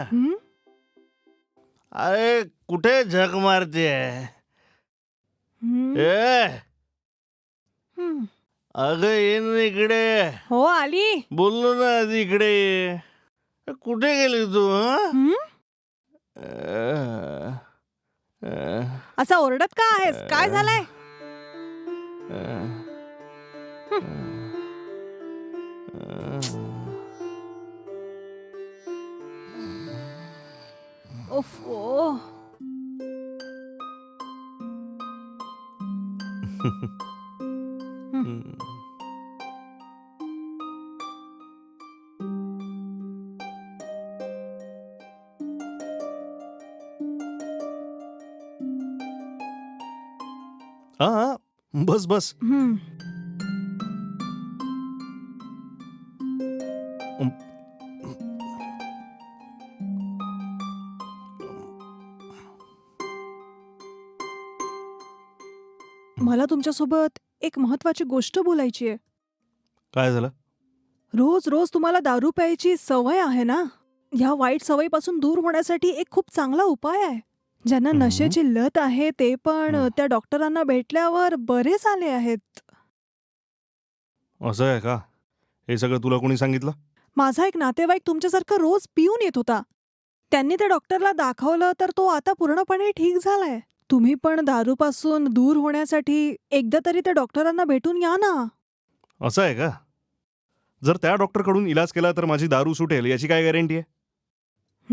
हं? अरे कुठे झक मारते? हं, ए! हं. अगं ये ना इकडे. हो आली. बोललो ना आधी इकडे ये. कुठे गेली तू हं? हं? अं, अं, असा ओरडत का आहेस? काय झालंय? अं, ओ. हं. हा हा बस बस हं. मला तुमच्यासोबत एक महत्वाची गोष्ट बोलायची आहे. काय झालं? रोज रोज तुम्हाला दारू प्यायची सवय आहे ना? ह्या वाईट सवयीपासून दूर होण्यासाठी एक खूप चांगला उपाय आहे. ज्यांना हम्म. नशेची लत आहे ते पण हम्म. त्या डॉक्टरांना भेटल्यावर बरेच आले आहेत. असं आहे का? हे सगळं तुला कोणी सांगितलं? माझा एक नातेवाईक तुमच्यासारखं रोज पिऊन येत होता. त्यांनी त्या डॉक्टरला दाखवलं तर तो आता पूर्णपणे ठीक झालाय. तुम्ही पण दारूपासून दूर होण्यासाठी एकदा तरी त्या डॉक्टरांना भेटून या ना. असं आहे का? जर त्या डॉक्टरकडून इलाज केला तर माझी दारू सुटेल याची काय गॅरंटी आहे?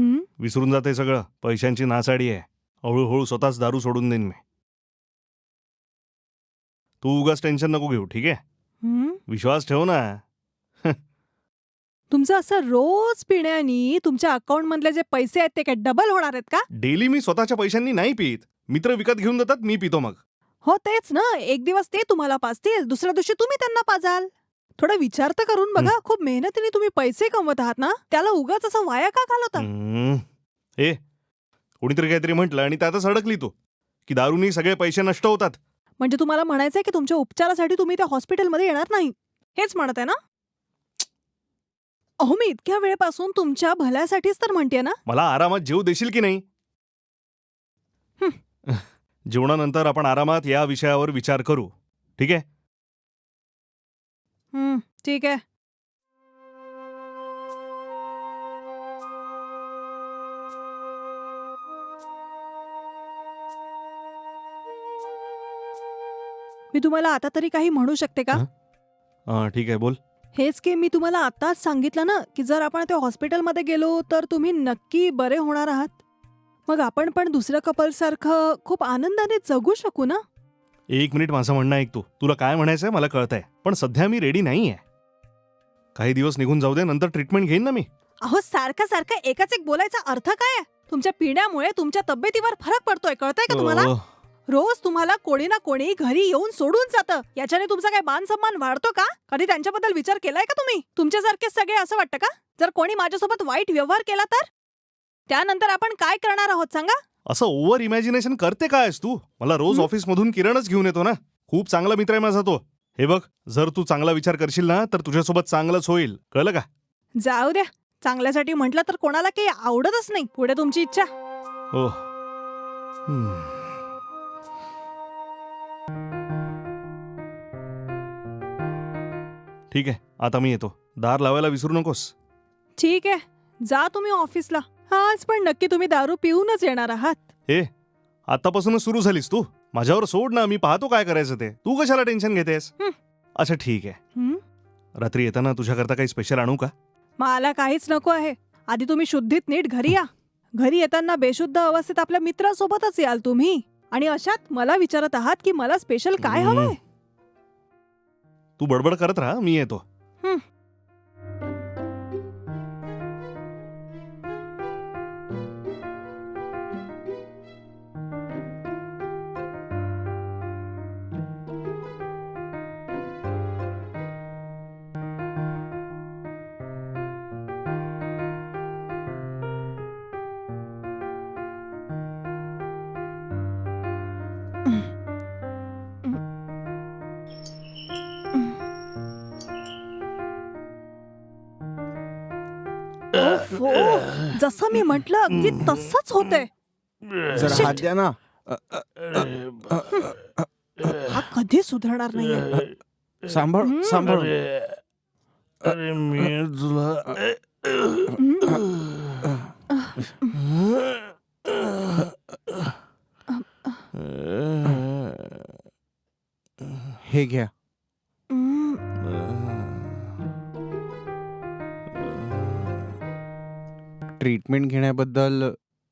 हं? विसरून जाते सगळं. पैशांची नासाडी आहे. हळूहळू स्वतःच दारू सोडून देईन मी. तू उगाच टेन्शन नको घेऊ ठीक आहे? हं? विश्वास ठेव ना. तुमचं असं रोज पिण्यानी तुमच्या अकाउंट मधले जे पैसे आहेत ते काय डबल होणार आहेत का? डेली मी स्वतःच्या पैशांनी नाही पित. मित्र विकत घेऊन देतात मी पितो मग. हो तेच ना. एक दिवस ते तुम्हाला पाजतील दुसऱ्या दिवशी तुम्ही त्यांना पाजाल. थोडा विचार तर करून बघा. खूप मेहनतीने तुम्ही पैसे कमवत आहात ना त्याला उगाच असं वाया का घालवता? हम्म. ए कोणीतरी काहीतरी म्हटलं आणि त्यातच अडकली तू की दारूनी सगळे पैसे नष्ट होतात. म्हणजे तुम्हाला म्हणायचंय की तुमच्या उपचारासाठी तुम्ही त्या हॉस्पिटलमध्ये येणार नाही. हेच म्हणत आहे ना? अहो मी इतक्या वेळेपासून तुमच्या भल्यासाठीच तर म्हणते ना? मला आरामात जेव देशील की नाही? जेवणानंतर आपण आरामात या विषयावर विचार करू. ठीक आहे? हं, ठीक आहे. मी तुम्हाला आता तरी काही म्हणू शकते का? हं? ठीक आहे बोल. हेच की मी तुम्हाला आताच सांगितलं ना की जर आपण त्या हॉस्पिटलमध्ये गेलो तर तुम्ही नक्की बरे होणार आहात. मग आपण पण दुसऱ्या कपल सारखं खूप आनंदाने जगू शकू ना? एक मिनिट माझं म्हणणं ऐक तू. तुला काय म्हणायचंय मला कळतंय. पण सध्या मी रेडी नाही आहे काही दिवस निघून जाऊ दे नंतर ट्रीटमेंट घेईन ना मी. अहो सारखं सारखं एकाच एक बोलायचा अर्थ काय? आहे? तुमच्या पिण्यामुळे तुमच्या तब्येतीवर फरक पडतोय कळतंय का तुम्हाला? रोज तुम्हाला कोणी ना कोणी घरी येऊन सोडून जातं. याच्याने तुमचा काय मान सन्मान वाढतो का? कधी त्यांच्याबद्दल विचार केलाय का तुम्ही? तुमच्यासारखे सगळे असं वाटतं का? जर कोणी माझ्यासोबत वाईट व्यवहार केला तर? त्यानंतर आपण काय करणार आहोत सांगा? असं ओव्हर इमॅजिनेशन करते कायस तू? मला रोज हं? ऑफिसमधून किरणच घेऊन येतो ना. खूप चांगला मित्र आहे माझा तो. हे बघ जर तू चांगला विचार करशील ना तर तुझ्यासोबत चांगलंच होईल. कळलं का? जाऊ द्या. चांगल्यासाठी म्हटलं तर कोणाला काही आवडतच नाही. पुढे तुमची इच्छा. हो हम्म. ठीक आहे आता मी येतो. दार लावायला विसरू नकोस. ठीक आहे जा तुम्ही ऑफिसला. आज पण नक्की तुम्ही दारू पिऊनच येणार आहात. हे आतापासूनच सुरू झालीस तू? माझ्यावर सोड ना मी पाहतो काय करायचं ते. तू कशाला टेन्शन घेतेस? हं. अच्छा ठीक आहे. हं? रात्री येताना तुझ्याकरता काही स्पेशल आणू का? मला काहीच नको आहे. आधी तुम्ही शुद्धीत नीट घरी या. घरी येताना बेशुद्ध अवस्थेत आपल्या मित्रासोबतच याल तुम्ही. आणि अशात मला विचारत आहात की मला स्पेशल काय. हवंय? तू बडबड करत राहा मी येतो. जसं मी म्हंटल अगदी तसंच होतंय जरा. हात द्या ना हा कधी सुधारणार नाहीये सांभाळ हम्म. सांभाळ अरे मी तुला हे घ्या ट्रीटमेंट घेण्याबद्दल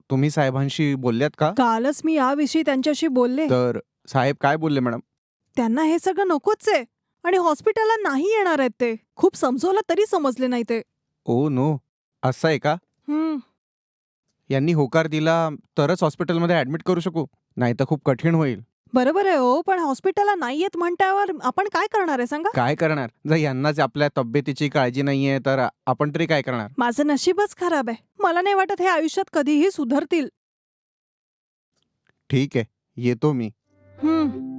तुम्ही साहेबांशी बोलल्यात का? कालच मी याविषयी त्यांच्याशी बोलले. तर साहेब काय बोलले मॅडम? त्यांना हे सगळं नकोच आहे आणि हॉस्पिटलला नाही येणार आहेत ते. खूप समजवलं तरी समजले नाही ते. ओ नो असं आहे का? हम्म. यांनी होकार दिला तरच हॉस्पिटलमध्ये ऍडमिट करू शकू नाही तर खूप कठीण होईल. बरोबर आहे हो पण हॉस्पिटलला नाही येत म्हणल्यावर आपण काय करणार आहे सांगा? काय करणार? जर यांनाच आपल्या तब्येतीची काळजी नाहीये तर आपण तरी काय करणार? माझं नशीबच खराब आहे. मला नाही वाटत हे आयुष्यात कधीही सुधारतील. ठीक आहे येतो मी. हम्म.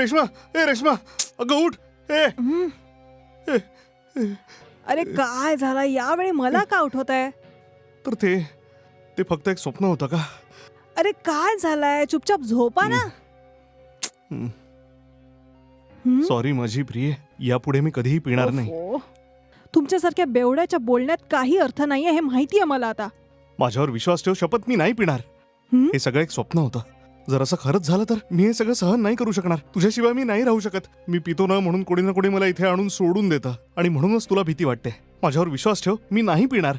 रेश्मा ए रेश्मा अगं उठ ए. अरे काय झालं? यावेळी मला का उठवत आहे तर ते ते फक्त एक स्वप्न होतं का? अरे काय झालंय? चुपचाप झोपा ना? सॉरी माझी प्रिय यापुढे मी कधीही पिणार नाही. ओहो. तुमच्यासारख्या बेवड्याच्या बोलण्यात काही अर्थ नाहीये हे माहितीये मला आता. माझ्यावर विश्वास ठेव शपथ मी नाही पिणार? हे सगळं एक स्वप्न होतं. जर असं खरंच झालं तर मी हे सगळं सहन नाही करू शकणार. तुझ्याशिवाय मी नाही राहू शकत. मी पितो ना म्हणून कोणी ना कोणी मला इथे आणून सोडून देतं. आणि म्हणूनच तुला भीती वाटते. माझ्यावर विश्वास ठेव मी नाही पिणार.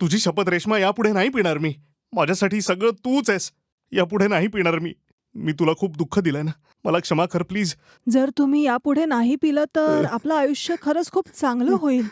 तुझी शपथ रेश्मा यापुढे नाही पिणार मी. माझ्यासाठी सगळं तूच आहेस. यापुढे नाही पिणार मी. मी तुला खूप दुःख दिलंय ना. मला क्षमा कर प्लीज. जर तुम्ही यापुढे नाही पिलं तर आपलं आयुष्य खरंच खूप चांगलं होईल.